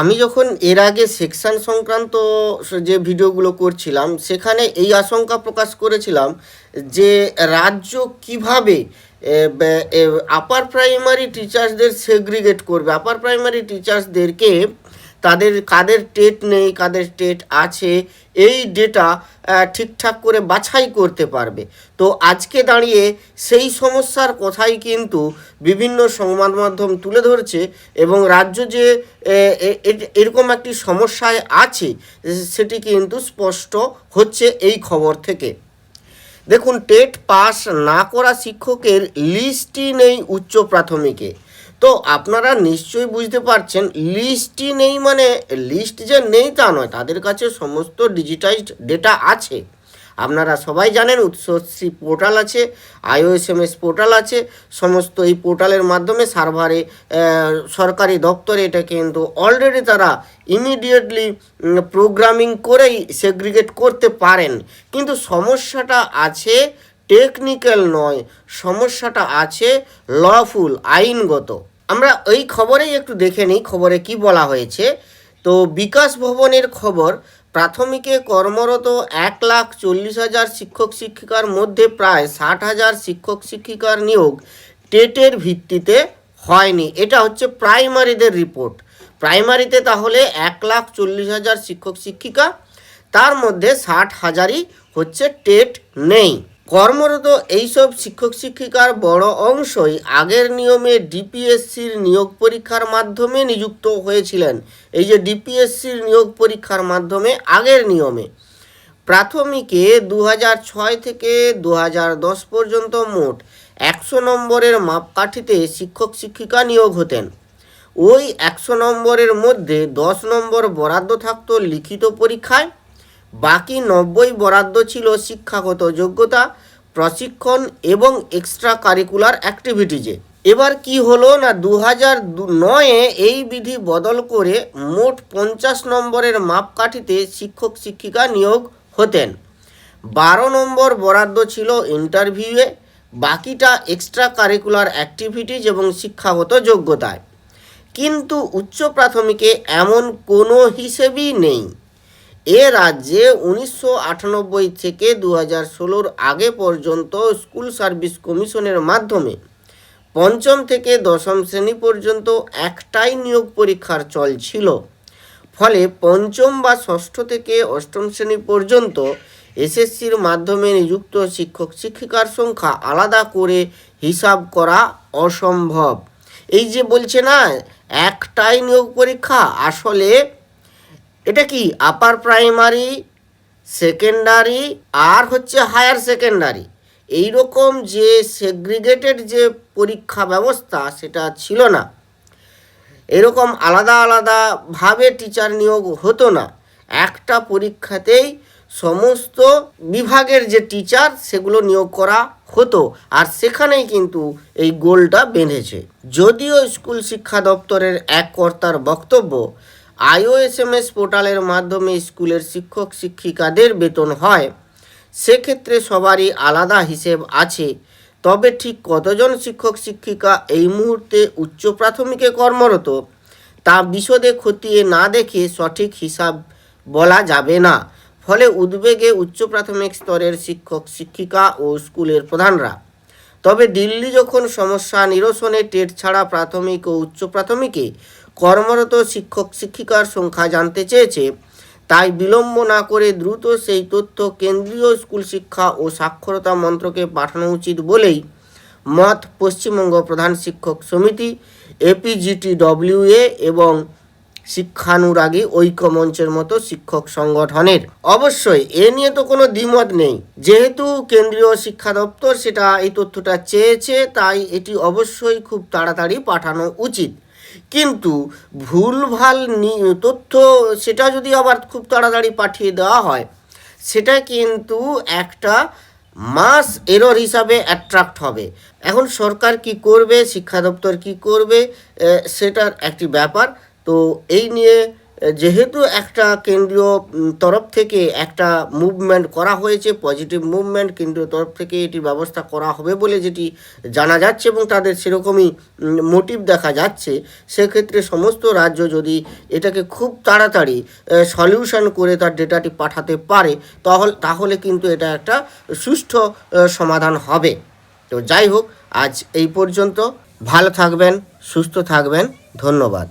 আমি যখন এর আগে সেকশন সংক্রান্ত যে ভিডিওগুলো করছিলাম, সেখানে এই আশঙ্কা প্রকাশ করেছিলাম যে রাজ্য কীভাবে আপার প্রাইমারি টিচার্সদের সেগ্রিগেট করবে। আপার প্রাইমারি টিচার্সদেরকে তাদের, কাদের টেট নেই, কাদের টেট আছে, এই ডেটা ঠিকঠাক করে বাছাই করতে পারবে। তো আজকে দাঁড়িয়ে সেই সমস্যার কথাই কিন্তু বিভিন্ন সংবাদ মাধ্যম তুলে ধরছে এবং রাজ্য যে এরকম একটি সমস্যায় আছে, সেটি কিন্তু স্পষ্ট হচ্ছে এই খবর থেকে। দেখুন, টেট পাস না করা শিক্ষকের লিস্টই নেই উচ্চ প্রাথমিকে। তো আপনারা নিশ্চয়ই বুঝতে পারছেন লিস্টই নেই মানে লিস্ট যে নেই তা নয়, তাদের কাছে সমস্ত ডিজিটাইজড ডেটা আছে। আপনারা সবাই জানেন উৎসশ্রী পোর্টাল আছে আইওএসএমএস পোর্টাল আছে, সমস্ত এই পোর্টালের মাধ্যমে সার্ভারে সরকারি দপ্তরে এটা কিন্তু অলরেডি তারা ইমিডিয়েটলি প্রোগ্রামিং করেই সেগ্রিগেট করতে পারেন। কিন্তু সমস্যাটা আছে টেকনিক্যাল নয়, সমস্যাটা আছে লফুল আইনগত। আমরা এই খবরেই একটু দেখে নিই খবরে কি বলা হয়েছে। তো বিকাশ ভবনের খবর, প্রাথমিকে কর্মরত এক লাখ চল্লিশ হাজার শিক্ষক শিক্ষিকার মধ্যে প্রায় ষাট হাজার শিক্ষক শিক্ষিকার নিয়োগ টেটের ভিত্তিতে হয়নি। এটা হচ্ছে প্রাইমারিদের রিপোর্ট। প্রাইমারিতে তাহলে এক লাখ চল্লিশ হাজার শিক্ষক শিক্ষিকা, তার মধ্যে ষাট হাজারই হচ্ছে টেট নেই। কর্মরত এইসব শিক্ষক শিক্ষিকার বড় অংশই আগের নিয়মে ডিপিএসসির নিয়োগ পরীক্ষার মাধ্যমে নিযুক্ত হয়েছিলেন। এই যে ডিপিএসসির নিয়োগ পরীক্ষার মাধ্যমে আগের নিয়মে। প্রাথমিকে দু ছয় থেকে দু দশ পর্যন্ত মোট একশো নম্বরের মাপকাঠিতে শিক্ষক শিক্ষিকা নিয়োগ হতেন। ওই একশো নম্বরের মধ্যে দশ নম্বর বরাদ্দ থাকত লিখিত পরীক্ষায় বাকি নব্বই বরাদ্দ ছিল শিক্ষাগত যোগ্যতা, প্রশিক্ষণ এবং এক্সট্রা কারিকুলার অ্যাক্টিভিটিজে এবার কি হলো না দু হাজার নয়ে এই বিধি বদল করে মোট পঞ্চাশ নম্বরের মাপকাঠিতে শিক্ষক শিক্ষিকা নিয়োগ হতেন। বারো নম্বর বরাদ্দ ছিল ইন্টারভিউয়ে বাকিটা এক্সট্রা কারিকুলার অ্যাক্টিভিটিজ এবং শিক্ষাগত যোগ্যতায়। কিন্তু উচ্চ প্রাথমিকে এমন কোনো হিসেবই নেই। এ রাজ্যে উনিশশো আটানব্বই থেকে দু হাজার আগে পর্যন্ত স্কুল সার্ভিস কমিশনের মাধ্যমে পঞ্চম থেকে দশম শ্রেণি পর্যন্ত একটাই নিয়োগ পরীক্ষার চল ছিল। ফলে পঞ্চম বা ষষ্ঠ থেকে অষ্টম শ্রেণি পর্যন্ত এসএসসির মাধ্যমে নিযুক্ত শিক্ষক শিক্ষিকার সংখ্যা আলাদা করে হিসাব করা অসম্ভব। এই যে বলছে না, একটাই নিয়োগ পরীক্ষা আসলে এটা কি আপার প্রাইমারি সেকেন্ডারি আর হচ্ছে হায়ার সেকেন্ডারি এই রকম যে সেগ্রিগেটেড যে পরীক্ষা ব্যবস্থা সেটা ছিল না। এরকম আলাদা আলাদাভাবে টিচার নিয়োগ হতো না। একটা পরীক্ষাতেই সমস্ত বিভাগের যে টিচার সেগুলো নিয়োগ করা হতো আর সেখানেই কিন্তু এই গোলটা বেঁধেছে। যদিও স্কুল শিক্ষা দপ্তরের এক কর্তার বক্তব্য আইওএসএমএস পোর্টালের মাধ্যমে স্কুলের শিক্ষক শিক্ষিকাদের বেতন হয়। সেক্ষেত্রে সবারই আলাদা হিসেব আছে। তবে ঠিক কতজন শিক্ষক শিক্ষিকা এই মুহূর্তে উচ্চ প্রাথমিকে কর্মরত, তা বিশদে খতিয়ে না দেখে সঠিক হিসাব বলা যাবে না। ফলে উদ্বেগে উচ্চ প্রাথমিক স্তরের শিক্ষক শিক্ষিকা ও স্কুলের প্রধানরা। তবে দিল্লি যখন সমস্যা নিরসনে টেট ছাড়া প্রাথমিক ও উচ্চ প্রাথমিকে কর্মরত শিক্ষক শিক্ষিকার সংখ্যা জানতে চেয়েছে, তাই বিলম্ব না করে দ্রুত সেই তথ্য কেন্দ্রীয় স্কুল শিক্ষা ও সাক্ষরতা মন্ত্রকে পাঠানো উচিত বলেই মত পশ্চিমবঙ্গ প্রধান শিক্ষক সমিতি এপিজিটি এপিজিটিডব্লিউএ এবং শিক্ষানুরাগী ঐক্য মঞ্চের মতো শিক্ষক সংগঠনের। অবশ্যই, এ নিয়ে তো কোনো দ্বিমত নেই। যেহেতু কেন্দ্রীয় শিক্ষা দপ্তর সেটা এই তথ্যটা চেয়েছে, তাই এটি অবশ্যই খুব তাড়াতাড়ি পাঠানো উচিত। কিন্তু ভুলভাল তথ্য সেটা যদি আবার খুব তাড়াতাড়ি পাঠিয়ে দেওয়া হয়, সেটা কিন্তু একটা মাস এরর হিসাবে অ্যাট্রাক্ট হবে। এখন সরকার কি করবে, শিক্ষা দপ্তর কি করবে সেটার একটি ব্যাপার। তো এই নিয়ে যেহেতু একটা কেন্দ্রীয় তরফ থেকে একটা মুভমেন্ট করা হয়েছে পজিটিভ মুভমেন্ট কেন্দ্রীয় তরফ থেকে এটির ব্যবস্থা করা হবে বলে যেটি জানা যাচ্ছে এবং তাদের সেরকমই মোটিভ দেখা যাচ্ছে, সেক্ষেত্রে সমস্ত রাজ্য যদি এটাকে খুব তাড়াতাড়ি সলিউশন করে তার ডেটাটি পাঠাতে পারে, তাহলে তাহলে কিন্তু এটা একটা সুষ্ঠু সমাধান হবে। তো যাই হোক, আজ এই পর্যন্ত। ভালো থাকবেন, সুস্থ থাকবেন। ধন্যবাদ।